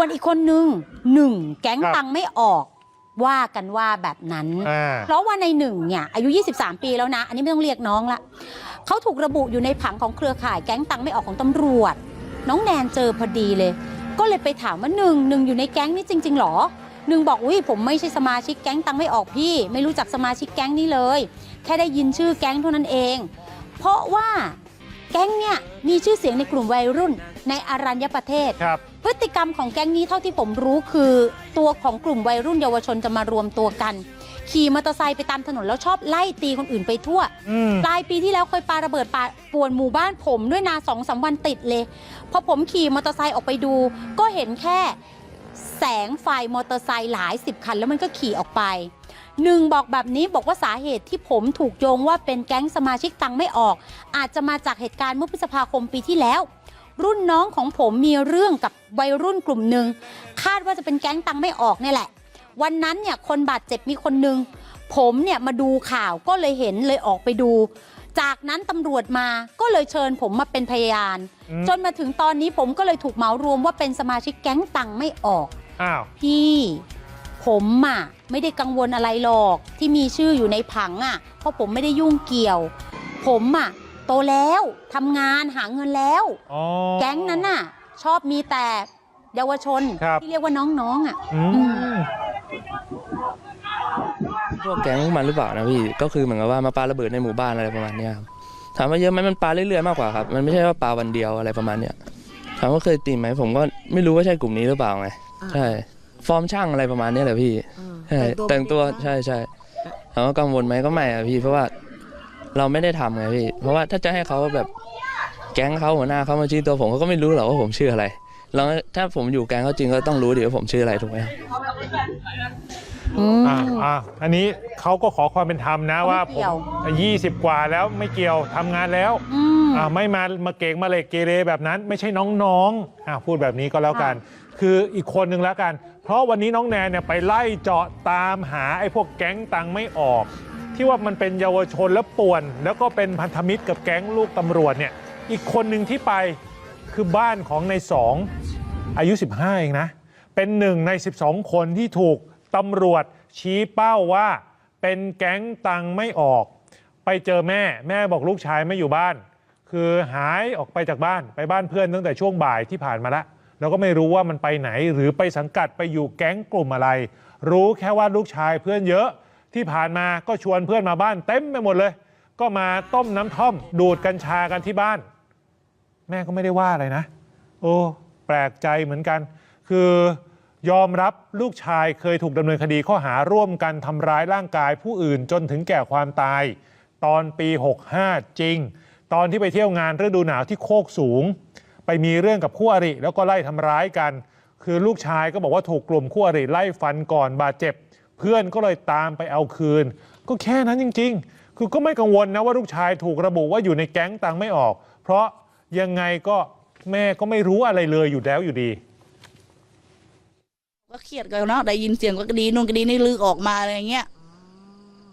ส่วนอีกคนนึงหนึ่งแก๊งครับ ตังค์ไม่ออก ว่ากันว่าแบบนั้น อ่า เพราะว่าในหนึ่งเนี่ยอายุ 23 ปีแล้วนะ อันนี้ไม่ต้องเรียกน้องละเขาถูกระบุอยู่ในผังของเครือข่ายแก๊งตังค์ไม่ออกของตำรวจ น้องแนนเจอพอดีเลย ก็เลยไปถามว่าหนึ่งหนึ่งอยู่ในแก๊งนี้จริง ๆหรอหนึ่งบอกอุ้ยผมไม่ใช่สมาชิกแก๊งตังค์ไม่ออกพี่ ไม่รู้จักสมาชิกแก๊งนี้เลย แค่ได้ยินชื่อแก๊งเท่านั้นเอง เพราะว่าแก๊งเนี่ยมีชื่อเสียงในกลุ่มวัยรุ่นในอารัญญประเทศ ครับ พฤติกรรมของแก๊งนี้เท่าที่ผมรู้คือ ตัวของกลุ่มวัยรุ่นเยาวชนจะมารวมตัวกัน ขี่มอเตอร์ไซค์ไปตามถนนแล้วชอบไล่ตีคนอื่นไปทั่วอืมปลายปีที่แล้วเคยปาระเบิดปาป่วนหมู่บ้านผมด้วยนาสองสามวันติดเลยพอผมขี่มอเตอร์ไซค์ออกไปดู ก็เห็นแค่แสงไฟมอเตอร์ไซค์หลายสิบคัน แล้วมันก็ขี่ออกไปหนึ่งบอกแบบนี้บอกว่าสาเหตุที่ผมถูกโยงว่าเป็นแก๊งสมาชิกตังค์ไม่ออก อาจจะมาจากเหตุการณ์เมื่อพฤษภาคมปีที่แล้ว รุ่นน้องของผมมีเรื่องกับวัยรุ่นกลุ่มหนึ่งคาดว่าจะเป็นแก๊งตังค์ไม่ออกเนี่ยแหละ วันนั้นเนี่ยคนบาดเจ็บมีคนหนึ่งผมเนี่ยมาดูข่าวก็เลยเห็นเลยออกไปดู จากนั้นตำรวจมาก็เลยเชิญผมมาเป็นพยานอืมจนมาถึงตอนนี้ผมก็เลยถูกเหมารวมว่าเป็นสมาชิกแก๊งตังค์ไม่ออกอ้าวพี่ผมอะไม่ได้กังวลอะไรหรอกที่มีชื่ออยู่ในผังอะเพราะผมไม่ได้ยุ่งเกี่ยว ผมอะ โตแล้วทำงานหาเงินแล้ว อ๋อ แก๊งนั้นน่ะ ชอบมีแต่เยาวชนครับ ที่เรียกว่าน้องๆอะอืม พวกแก๊งพวกมันหรือเปล่านะพี่ ก็คือเหมือนกับว่ามาปาระเบิดในหมู่บ้านอะไรประมาณเนี้ยครับถามว่าเยอะไหมมันปาเรื่อยๆมากกว่าครับ มันไม่ใช่ว่าปาวันเดียวอะไรประมาณเนี้ยถามว่าเคยตีไหมผมก็ไม่รู้ว่าใช่กลุ่มนี้หรือเปล่าไงใช่ฟอร์มช่างอะไรประมาณเนี้ยแหละพี่ใช่แต่งตัวใช่ใช่ถามว่ากังวลไหมก็ไม่อะพี่เพราะว่า เราไม่ได้ทำไงพี่ เพราะว่าถ้าจะให้เขาแบบแก๊งเขาหัวหน้าเขามาชี้ตัวผมเขาก็ไม่รู้หรอกว่าผมชื่ออะไร แล้วถ้าผมอยู่แก๊งเขาจริงก็ต้องรู้ดิว่าผมชื่ออะไรถูกไหมครับ อ่าอ่าอันนี้เขาก็ขอความเป็นธรรมนะเขาไม่ว่าผเกี่ยวม20กว่าแล้วไม่เกี่ยวทำงานแล้วอืม อ่าไม่มามาเก่งมาเหล็กเกเรแบบนั้น ไม่ใช่น้องๆอ่าพูดแบบนี้ก็แล้วกัน คืออีกคนนึงแล้วกัน เพราะวันนี้น้องแนนเนี่ยไปไล่เจาะตามหาไอ้พวกแก๊งตังค์ไม่ออก ที่ว่ามันเป็นเยาวชนแล้วป่วน แล้วก็เป็นพันธมิตรกับแก๊งลูกตำรวจเนี่ยอีกคนหนึ่งที่ไปคือบ้านของในสองอายุ 15 เองนะ เป็นหนึ่งใน 12 คนที่ถูกตำรวจชี้เป้าว่าเป็นแก๊งตังไม่ออก ไปเจอแม่แม่บอกลูกชายไม่อยู่บ้าน คือหายออกไปจากบ้านไปบ้านเพื่อนตั้งแต่ช่วงบ่ายที่ผ่านมาล้วแล้วก็ไม่รู้ว่ามันไปไหนหรือไปสังกัดไปอยู่แก๊งกลุ่มอะไร รู้แค่ว่าลูกชายเพื่อนเยอะ ที่ผ่านมาก็ชวนเพื่อนมาบ้านเต็มไปหมดเลย ก็มาต้มน้ำท่อม ดูดกัญชากันที่บ้าน แม่ก็ไม่ได้ว่าอะไรนะ โอ้แปลกใจเหมือนกัน คือยอมรับลูกชายเคยถูกดำเนินคดีข้อหาร่วมกันทำร้ายร่างกายผู้อื่นจนถึงแก่ความตาย ตอนปี 65 จริง ตอนที่ไปเที่ยวงานฤดูหนาวที่โคกสูง ไปมีเรื่องกับคู่อริแล้วก็ไล่ทำร้ายกัน คือลูกชายก็บอกว่าถูกกลุ่มคู่อริไล่ฟันก่อนบาดเจ็บ เพื่อนก็เลยตามไปเอาคืน ก็แค่นั้นจริง ๆ คือก็ไม่กังวลนะว่าลูกชายถูกระบุว่าอยู่ในแก๊งตังไม่ออก เพราะยังไงก็แม่ก็ไม่รู้อะไรเลยอยู่แล้วอยู่ดี ก็เครียดกันเนาะได้ยินเสียงก็ดีนู่นก็ดีนี่ลือออกมาอะไรเงี้ย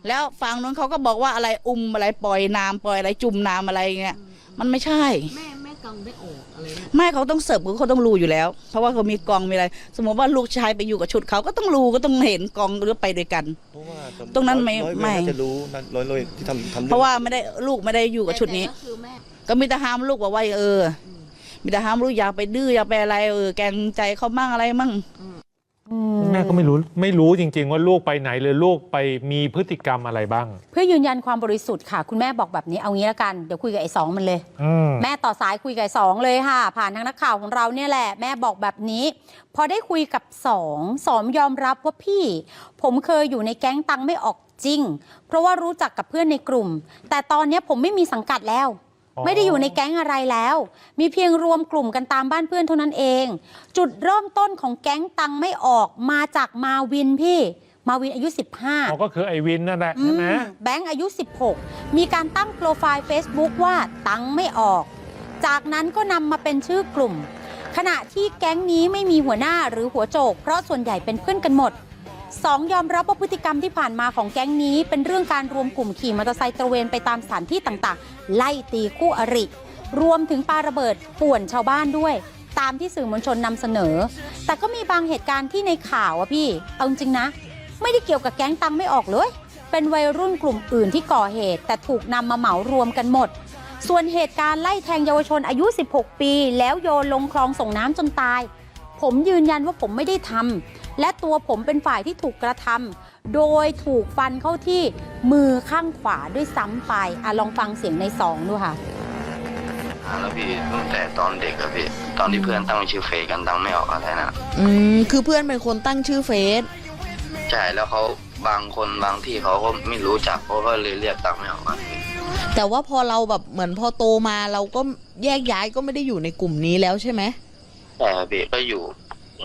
แล้วฝั่งนู้นเขาก็บอกว่าอะไรอุ้มอะไรปล่อยน้ำปล่อยอะไรจุ่มน้ำอะไรเงี้ยมันไม่ใช่ แม่ แม่กังไม่ออกอะไรนะไม่เขาต้องเสิร์ฟเขาต้องรู้อยู่แล้ว เพราะว่าเขามีกองมีอะไร สมมติว่าลูกชายไปอยู่กับชุดเขาก็ต้องรู้ก็ต้องเห็นกองหรือไปด้วยกัน เพราะว่าตรงนั้นไม่ร้อยเวรไม่ น่าจะรู้นะร้อยร้อยที่ทำทำองเพราะว่าไม่ได้ลูกไม่ได้อยู่กับชุดนี้ แต่ก็คือแม่ก็มีแต่ห้ามลูกบอกว่าเออมีแต่ห้ามลูกอย่าไปดื้ออย่าไปอะไรเออแกรงใจเขามั่งอะไรมั่ง แม่ก็ไม่รู้ไม่รู้จริง ๆ ว่าลูกไปไหนเลยลูกไปมีพฤติกรรมอะไรบ้าง เพื่อยืนยันความบริสุทธิ์ค่ะ คุณแม่บอกแบบนี้เอางี้ละกันเดี๋ยวคุยกับไอ้สองมันเลย อืม แม่ต่อสายคุยกับไอ้สองเลยค่ะ ผ่านทางนักข่าวของเราเนี่ยแหละ แม่บอกแบบนี้ พอได้คุยกับสองสองยอมรับว่าพี่ ผมเคยอยู่ในแก๊งตังค์ไม่ออกจริง เพราะว่ารู้จักกับเพื่อนในกลุ่ม แต่ตอนเนี้ยผมไม่มีสังกัดแล้วอ๋อ ไม่ได้อยู่ในแก๊งอะไรแล้ว มีเพียงรวมกลุ่มกันตามบ้านเพื่อนเท่านั้นเอง จุดเริ่มต้นของแก๊งตังค์ไม่ออกมาจากมาวินพี่ มาวินอายุ 15อ๋อก็คือไอวินนั่นแหละใช่ไหมอืมแบงค์อายุ 16 มีการตั้งโปรไฟล์ Facebook ว่าตังค์ไม่ออก จากนั้นก็นำมาเป็นชื่อกลุ่ม ขณะที่แก๊งนี้ไม่มีหัวหน้าหรือหัวโจก เพราะส่วนใหญ่เป็นเพื่อนกันหมด สองยอมรับว่าพฤติกรรมที่ผ่านมาของแก๊งนี้ เป็นเรื่องการรวมกลุ่มขี่มอเตอร์ไซค์ตระเวนไปตามสถานที่ต่างๆ ไล่ตีคู่อริ รวมถึงปาระเบิดป่วนชาวบ้านด้วย ตามที่สื่อมวลชนนำเสนอ แต่ก็มีบางเหตุการณ์ที่ในข่าวอะพี่ เอาจริงนะ ไม่ได้เกี่ยวกับแก๊งตังไม่ออกเลย เป็นวัยรุ่นกลุ่มอื่นที่ก่อเหตุ แต่ถูกนำมาเหมารวมกันหมด ส่วนเหตุการณ์ไล่แทงเยาวชนอายุ 16 ปี แล้วโยนลงคลองส่งน้ำจนตาย ผมยืนยันว่าผมไม่ได้ทำและตัวผมเป็นฝ่ายที่ถูกกระทำโดยถูกฟันเข้าที่มือข้างขวาด้วยซ้ำไปอะลองฟังเสียงในสองดูค่ะแล้วพี่ตั้งแต่ตอนเด็กอะพี่ตอนที่เพื่อนตั้งชื่อเฟซกันตั้งไม่ออกอะไรนะอืมคือเพื่อนเป็นคนตั้งชื่อเฟซใช่แล้วเขาบางคนบางที่เขาก็ไม่รู้จักเขาก็เลยเรียกตั้งไม่ออกอะพี่แต่ว่าพอเราแบบเหมือนพอโตมาเราก็แยกย้ายก็ไม่ได้อยู่ในกลุ่มนี้แล้วใช่ไหม ใช่ครับพี่ก็อยู่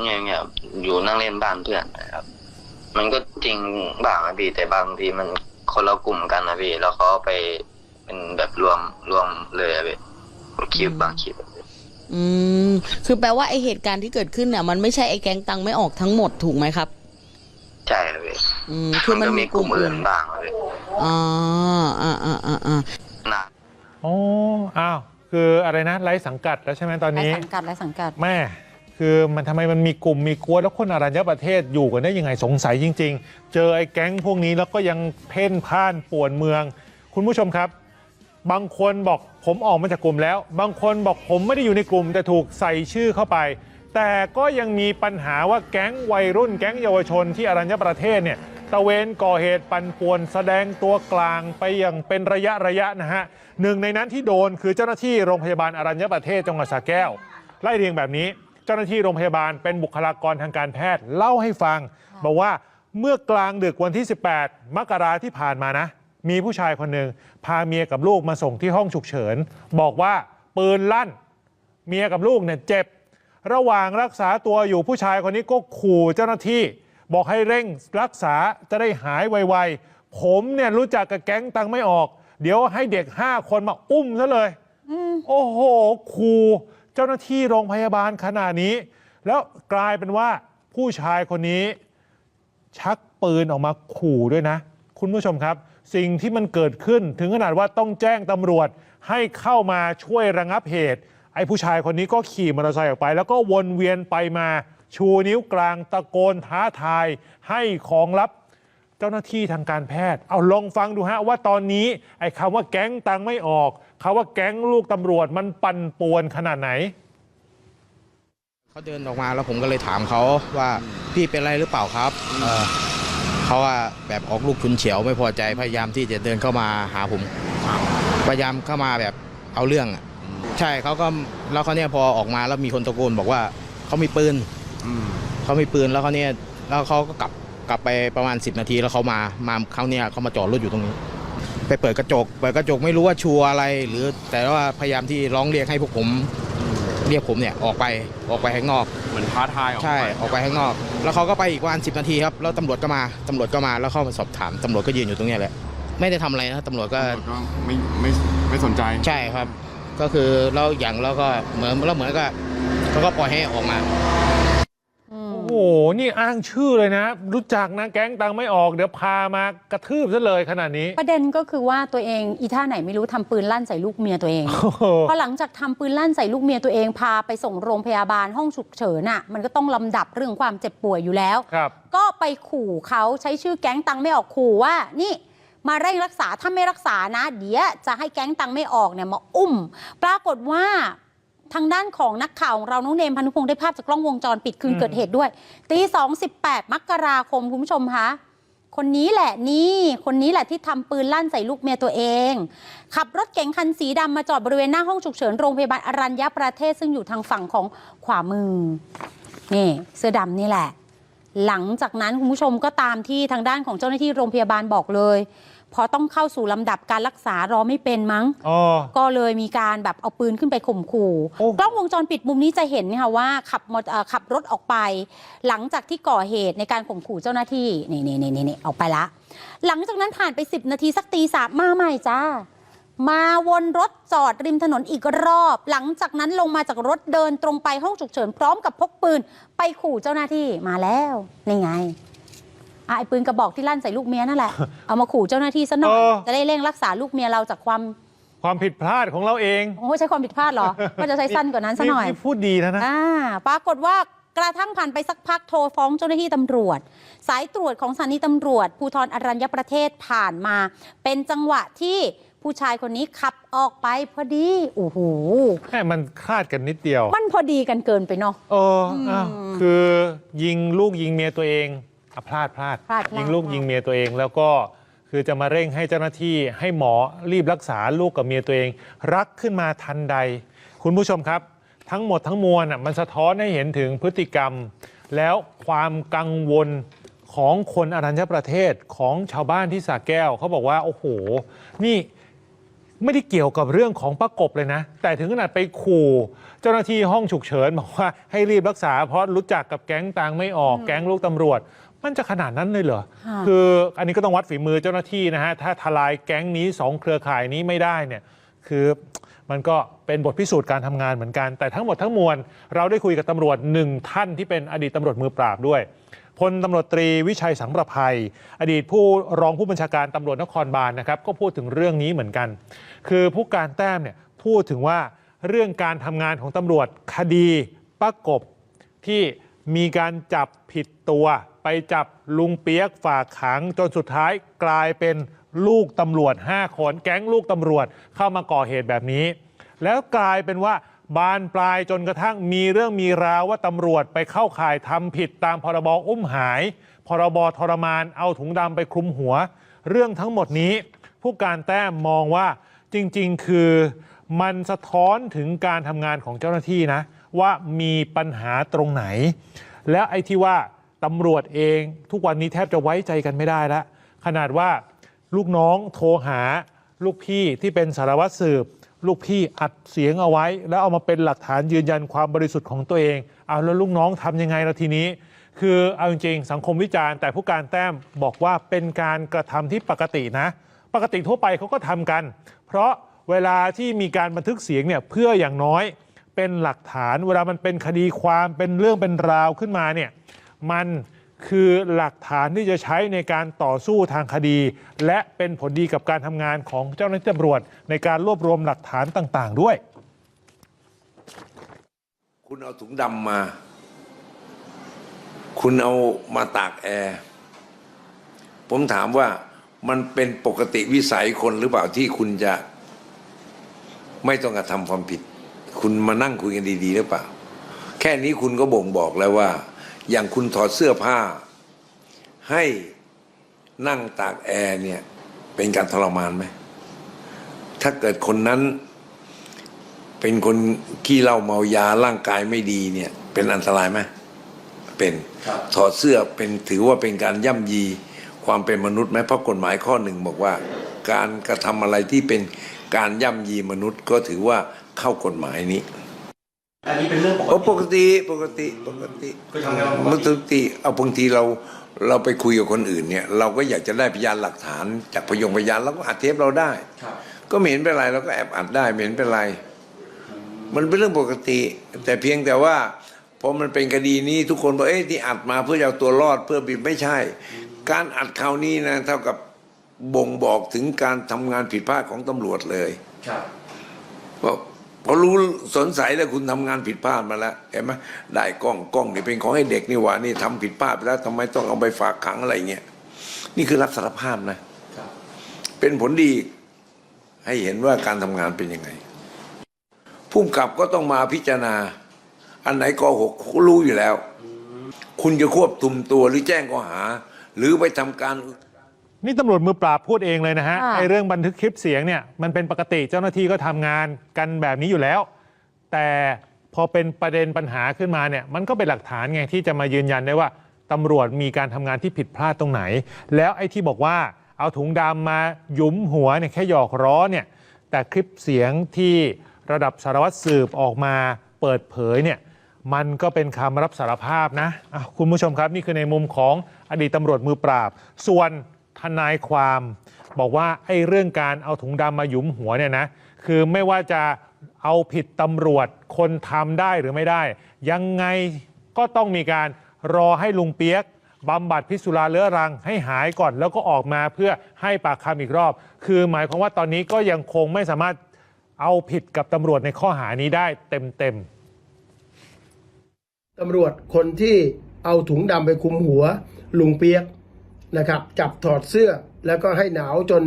เงี้ยๆอยู่นั่งเล่นบ้านเพื่อนนะครับ มันก็จริงบ้างนะพี่แต่บางทีมันคนละกลุ่มกันนะพี่แล้วเขาไปเป็นแบบรวมรวมเลยอะพี่คลิปบางคลิปอะพี่อืมคือแปลว่าไอเหตุการณ์ที่เกิดขึ้นเนี่ยมันไม่ใช่ไอแก๊งตังไม่ออกทั้งหมดถูกไหมครับใช่ครับพี่อืมคือมันก็มีมีกกลุ่ลุ่มมอื่อื่นนบ้างอะพี่อ๋ออ่าอ่าอ่าอ่านะอ๋ออ้าว คืออะไรนะไร้สังกัดแล้วใช่ไหมตอนและนี้สังกัดและสังกัด แม่ คือมันทำไมมันมีกลุ่มมีกวนแล้วคนอรัญญประเทศอยู่กันได้ยังไงสงสัยจริง ๆ เจอไอ้แก๊งพวกนี้แล้วก็ยังเพ่นพ่านป่วนเมือง คุณผู้ชมครับ บางคนบอกผมออกมาจากกลุ่มแล้ว บางคนบอกผมไม่ได้อยู่ในกลุ่ม แต่ถูกใส่ชื่อเข้าไป แต่ก็ยังมีปัญหาว่าแก๊งวัยรุ่น แก๊งเยาวชนที่อรัญญประเทศเนี่ย ตะเวนก่อเหตุปั่นป่วนแสดงตัวกลางไปอย่างเป็นระยะระยะนะฮะหนึ่งในนั้นที่โดนคือเจ้าหน้าที่โรงพยาบาลอรัญญประเทศจังหวัดสระแก้ว ไล่เรียงแบบนี้ เจ้าหน้าที่โรงพยาบาลเป็นบุคลากรทางการแพทย์เล่าให้ฟัง บอกว่าเมื่อกลางดึกวันที่ 18 มกราที่ผ่านมานะ มีผู้ชายคนหนึ่งพาเมียกับลูกมาส่งที่ห้องฉุกเฉิน บอกว่าปืนลั่น เมียกับลูกเนี่ยเจ็บ ระหว่างรักษาตัวอยู่ผู้ชายคนนี้ก็ขู่เจ้าหน้าที่ บอกให้เร่งรักษาจะได้หายไวๆ ผมเนี่ยรู้จักกับแก๊งตังไม่ออก เดี๋ยวให้เด็ก 5 คนมาอุ้มซะเลย โอ้โหขู่เจ้าหน้าที่โรงพยาบาลขนาดนี้ แล้วกลายเป็นว่าผู้ชายคนนี้ ชักปืนออกมาขู่ด้วยนะ คุณผู้ชมครับ สิ่งที่มันเกิดขึ้นถึงขนาดว่าต้องแจ้งตำรวจให้เข้ามาช่วยระงับเหตุ ไอ้ผู้ชายคนนี้ก็ขี่มอเตอร์ไซค์ออกไป แล้วก็วนเวียนไปมา ชูนิ้วกลางตะโกนท้าทายให้ของลับเจ้าหน้าที่ทางการแพทย์ เอาลองฟังดูฮะว่าตอนนี้ไอ้คำว่าแก๊งตังไม่ออกคำว่าแก๊งลูกตำรวจมันปั่นป่วนขนาดไหนเขาเดินออกมาแล้วผมก็เลยถามเขาว่าพี่เป็นอะไรหรือเปล่าครับเเขาว่าแบบออกลูกชุนเฉียวไม่พอใจพยายามที่จะเดินเข้ามาหาผม พยายามเข้ามาแบบเอาเรื่องใช่เขาก็แล้วเขาเนี่ยพอออกมาแล้วมีคนตะโกนบอกว่าเขามีปืน เขามีปืนแล้วเขาเนี่ยแล้วเขาก็กลับกลับไปประมาณ 10 นาทีแล้วเขามามาเขาเนี่ยเขามาจอดรถอยู่ตรงนี้ ไปเปิดกระจกเปิดกระจกไม่รู้ว่าชัวร์อะไร หรือแต่ว่าพยายามที่ร้องเรียกให้พวกผม เรียกผมเนี่ยออกไปออกไปข้างนอก เหมือนท้าทายออกใช่ไปออกไปข้างนอก แล้วเขาก็ไปอีกประมาณสินาทีครับแล้วตำรวจก็มาตำรวจก็มาแล้วเข้ามาสอบถามตำรวจก็ยืนอยู่ตรงเนี้ยแหละไม่ได้ทำอะไรนะตำรวจก็ตำรวจก็ไม่ไม่ไม่สนใจใช่ครับ ก็คือเราอย่างเราก็เหมือนเราเหมือนก็เขาก็ปล่อยให้ออกมาอืมโอ้โห นี่อ้างชื่อเลยนะ รู้จักนะแก๊งตังไม่ออกเดี๋ยวพามากระทืบซะเลยขนาดนี้ ประเด็นก็คือว่าตัวเองอีท่าไหนไม่รู้ทำปืนลั่นใส่ลูกเมียตัวเองโอ้โหพอหลังจากทำปืนลั่นใส่ลูกเมียตัวเองพาไปส่งโรงพยาบาลห้องฉุกเฉินอะมันก็ต้องลำดับเรื่องความเจ็บป่วยอยู่แล้วครับก็ไปขู่เขาใช้ชื่อแก๊งตังไม่ออกขู่ว่านี่มาเร่งรักษาถ้าไม่รักษานะ เดี๋ยวจะให้แก๊งตังไม่ออกเนี่ยมาอุ้ม ปรากฏว่า ทางด้านของนักข่าวของเราน้องเนมพันธุพงศ์ได้ภาพจากกล้องวงจรปิดคืนอืมเกิดเหตุด้วย ตีสองสิบแปดมกราคมคุณผู้ชมคะคนนี้แหละนี่ คนนี้แหละที่ทำปืนลั่นใส่ลูกเมียตัวเอง ขับรถเก๋งคันสีดำมาจอดบริเวณหน้าห้องฉุกเฉินโรงพยาบาลอรัญญประเทศซึ่งอยู่ทางฝั่งของขวามือ นี่ เสื้อดำนี่แหละ หลังจากนั้นคุณผู้ชมก็ตามที่ทางด้านของเจ้าหน้าที่โรงพยาบาลบอกเลย พอต้องเข้าสู่ลำดับการรักษารอไม่เป็นมั้ง อ๋อ ก็เลยมีการแบบเอาปืนขึ้นไปข่มขู่ โอ้ กล้องวงจรปิดมุมนี้จะเห็นค่ะว่าขับมอเตอร์เอ่อขับรถออกไป หลังจากที่ก่อเหตุในการข่มขู่เจ้าหน้าที่นี่นี่นี่นี่ออกไปละ หลังจากนั้นผ่านไป 10 นาทีสักตีสามมาใหม่จ้า มาวนรถจอดริมถนนอีกรอบ หลังจากนั้นลงมาจากรถเดินตรงไปห้องฉุกเฉินพร้อมกับพกปืน ไปขู่เจ้าหน้าที่มาแล้วนี่ไง อะไอ้ปืนกระบอกที่ลั่นใส่ลูกเมียนั่นแหละ เอามาขู่เจ้าหน้าที่ซะหน่อย เออ จะได้เร่งรักษาลูกเมียเราจากความความผิดพลาดของเราเองโอ้ใช้ความผิดพลาดเหรอ ก็จะใช้สั้นกว่านั้นซะหน่อยนี่พูดดีแล้วนะ อ่าปรากฏว่ากระทั่งผ่านไปสักพักโทรฟ้องเจ้าหน้าที่ตำรวจ สายตรวจของสถานีตำรวจ ภูธรอรัญญประเทศผ่านมา เป็นจังหวะที่ผู้ชายคนนี้ขับออกไปพอดีโอ้โหแค่มันคลาดกันนิดเดียว มันพอดีกันเกินไปเนาะ เอออ้าวคือยิงลูกยิงเมียตัวเอง อะพลาดพลาดพลาดพลาดยิงลูกยิงเมียตัวเอง แล้วก็คือจะมาเร่งให้เจ้าหน้าที่ให้หมอรีบรักษาลูกกับเมียตัวเอง รักขึ้นมาทันใด คุณผู้ชมครับ ทั้งหมดทั้งมวลอะมันสะท้อนให้เห็นถึงพฤติกรรม แล้วความกังวลของคนอรัญญประเทศของชาวบ้านที่สระแก้วเขาบอกว่าโอ้โห นี่ ไม่ได้เกี่ยวกับเรื่องของประกบเลยนะ แต่ถึงขนาดไปขู่ เจ้าหน้าที่ห้องฉุกเฉินบอกว่าให้รีบรักษาเพราะรู้จักกับแก๊งตังไม่ออกแก๊งลูกตำรวจ มันจะขนาดนั้นเลยเหรอค่ะคืออันนี้ก็ต้องวัดฝีมือเจ้าหน้าที่นะฮะ ถ้าทลายแก๊งนี้สองเครือข่ายนี้ไม่ได้เนี่ย คือมันก็เป็นบทพิสูจน์การทำงานเหมือนกัน แต่ทั้งหมดทั้งมวล เราได้คุยกับตำรวจหนึ่งท่านที่เป็นอดีตตำรวจมือปราบด้วย พลตำรวจตรีวิชัยสังประภัย อดีตผู้รองผู้บัญชาการตำรวจนครบาลนะครับ ก็พูดถึงเรื่องนี้เหมือนกัน คือผู้การแต้มเนี่ยพูดถึงว่าเรื่องการทำงานของตำรวจคดีประกบที่ มีการจับผิดตัว ไปจับลุงเปียกฝากขังจนสุดท้ายกลายเป็นลูกตำรวจ 5 คนแก๊งลูกตำรวจเข้ามาก่อเหตุแบบนี้ แล้วกลายเป็นว่าบานปลายจนกระทั่งมีเรื่องมีราวว่าตำรวจไปเข้าข่ายทำผิดตามพรบอุ้มหาย พรบทรมานเอาถุงดำไปคลุมหัว เรื่องทั้งหมดนี้ ผู้การแต้มมองว่าจริง ๆ คือมันสะท้อนถึงการทำงานของเจ้าหน้าที่นะ ว่ามีปัญหาตรงไหน แล้วไอ้ที่ว่าตำรวจเองทุกวันนี้แทบจะไว้ใจกันไม่ได้แล้วขนาดว่าลูกน้องโทรหาลูกพี่ที่เป็นสารวัตรสืบ ลูกพี่อัดเสียงเอาไว้ แล้วเอามาเป็นหลักฐานยืนยันความบริสุทธิ์ของตัวเองเอาแล้วลูกน้องทำยังไงล่ะทีนี้ คือเอาจริงๆสังคมวิจารณ์แต่ผู้การแต้มบอกว่าเป็นการกระทำที่ปกตินะ ปกติทั่วไปเขาก็ทำกัน เพราะเวลาที่มีการบันทึกเสียงเนี่ยเพื่ออย่างน้อย เป็นหลักฐานเวลามันเป็นคดีความเป็นเรื่องเป็นราวขึ้นมาเนี่ยมันคือหลักฐานที่จะใช้ในการต่อสู้ทางคดี และเป็นผลดีกับการทำงานของเจ้าหน้าที่ตำรวจ ในการรวบรวมหลักฐานต่าง ๆ ด้วย คุณเอาถุงดำมา คุณเอามาตากแอร์ผมถามว่ามันเป็นปกติวิสัยคนหรือเปล่าที่คุณจะไม่ต้องกระทำความผิด คุณมานั่งคุยกันดีๆหรือเปล่า แค่นี้คุณก็บ่งบอกแล้วว่า อย่างคุณถอดเสื้อผ้า ให้นั่งตากแอร์เนี่ย เป็นการทรมานไหม ถ้าเกิดคนนั้น เป็นคนขี้เหล้าเมายาร่างกายไม่ดีเนี่ย เป็นอันตรายไหมเป็นถอดเสื้อเป็นถือว่าเป็นการย่ำยีความเป็นมนุษย์ไหมเพราะกฎหมายข้อหนึ่งบอกว่า การกระทำอะไรที่เป็นการย่ำยีมนุษย์ก็ถือว่า เข้ากฎหมายนี้อันนี้เป็นเรื่องปกโอ้ติปกติปกติปกติก็ทำงานปกติปกติเอาบางทีเราเราไปคุยกับคนอื่นเนี่ย เราก็อยากจะได้พยานหลักฐาน จากพยงพยานเราก็อัดเทปเราได้ครับก็ไม่เห็นเป็นไรเราก็แอบอัดได้ไม่เห็นเป็นไร มันเป็นเรื่องปกติ แต่เพียงแต่ว่าพอมันเป็นคดีนี้ทุกคนบอกเอ๊ะที่อัดมาเพื่อจะเอาตัวรอดเพื่อบิดไม่ใช่ การอัดคราวนี้นะเท่ากับบ่งบอกถึงการทำงานผิดพลาดของตำรวจเลย ครับเพราะพอรู้สนสัยแล้วคุณทำงานผิดพลาดมาแล้วเห็นไหมได้กล้องกล้องนี่เป็นของให้เด็กนี่หว่านี่ทำผิดพลาดไปแล้วทำไมต้องเอาไปฝากขังอะไรเงี้ยนี่คือรับสารภาพนะเป็นผลดีให้เห็นว่าการทำงานเป็นยังไงผู้กับก็ต้องมาพิจารณา อันไหนกหกรู้อยู่แล้ว คุณจะควบคุมตัวหรือแจ้งข้อหา หรือไปทำการ นี่ตำรวจมือปราบพูดเองเลยนะฮะค่ะ ไอ้เรื่องบันทึกคลิปเสียงเนี่ยมันเป็นปกติเจ้าหน้าที่ก็ทำงานกันแบบนี้อยู่แล้ว แต่พอเป็นประเด็นปัญหาขึ้นมาเนี่ยมันก็เป็นหลักฐานไงที่จะมายืนยันได้ว่าตำรวจมีการทำงานที่ผิดพลาดตรงไหน แล้วไอ้ที่บอกว่าเอาถุงดำมาหยุมหัวเนี่ยแค่หยอกล้อเนี่ยแต่คลิปเสียงที่ระดับสารวัตรสืบออกมาเปิดเผยเนี่ย มันก็เป็นคำรับสารภาพนะอะคุณผู้ชมครับ นี่คือในมุมของอดีตตำรวจมือปราบ ส่วน ทนายความ บอกว่าไอ้เรื่องการเอาถุงดำมาหยุมหัวเนี่ยนะคือไม่ว่าจะเอาผิดตำรวจคนทำได้หรือไม่ได้ ยังไงก็ต้องมีการรอให้ลุงเปียกบำบัดพิษสุราเรื้อรังให้หายก่อน แล้วก็ออกมาเพื่อให้ปากคำอีกรอบ คือหมายความว่าตอนนี้ก็ยังคงไม่สามารถเอาผิดกับตำรวจในข้อหานี้ได้เต็มๆตำรวจคนที่เอาถุงดำไปคุมหัว ลุงเปียก นะครับ จับถอดเสื้อแล้วก็ให้หนาวจน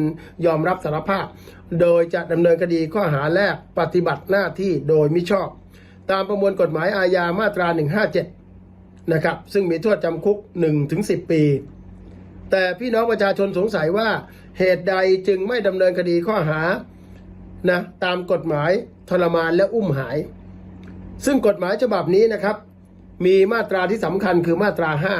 ยอมรับสารภาพ โดยจะดำเนินคดีข้อหาแรกปฏิบัติหน้าที่โดยมิชอบ ตามประมวลกฎหมายอาญามาตรา 157 นะครับ ซึ่งมีโทษจำคุก 1-10 ปี แต่พี่น้องประชาชนสงสัยว่าเหตุใดจึงไม่ดำเนินคดีข้อหานะตามกฎหมายทรมานและอุ้มหาย ซึ่งกฎหมายฉบับนี้นะครับ มีมาตราที่สำคัญคือมาตราห้า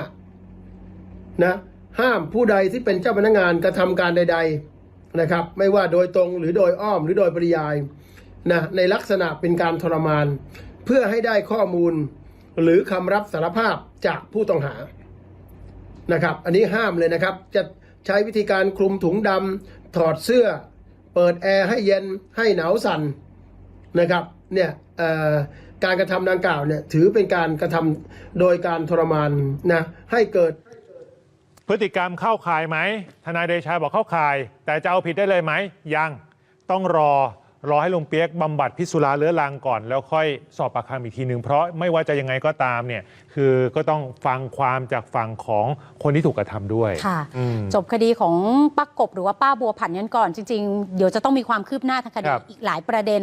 นะ ห้ามผู้ใดที่เป็นเจ้าพนักงานกระทำการใด ๆนะครับ ไม่ว่าโดยตรงหรือโดยอ้อมหรือโดยปริยายนะในลักษณะเป็นการทรมาน เพื่อให้ได้ข้อมูลหรือคำรับสารภาพจากผู้ต้องหานะครับ อันนี้ห้ามเลยนะครับ จะใช้วิธีการคลุมถุงดำถอดเสื้อ เปิดแอร์ให้เย็นให้หนาวสั่นนะครับเนี่ยการกระทำดังกล่าวเนี่ยถือเป็นการกระทำโดยการทรมานนะให้เกิด พฤติกรรมเข้าข่ายไหมทนายเดชาบอกเข้าข่าย แต่จะเอาผิดได้เลยไหมยังต้องรอรอให้ลุงเปียกบำบัดพิษสุราเรื้อรังก่อน แล้วค่อยสอบปากคำอีกทีหนึ่งเพราะไม่ว่าจะยังไงก็ตามเนี่ยคือก็ต้องฟังความจากฝั่งของคนที่ถูกกระทำด้วยค่ะอืมจบคดีของป้ากบหรือว่าป้าบัวผันกันก่อน จริง ๆ เดี๋ยวจะต้องมีความคืบหน้าทางคดีครับอีกหลายประเด็น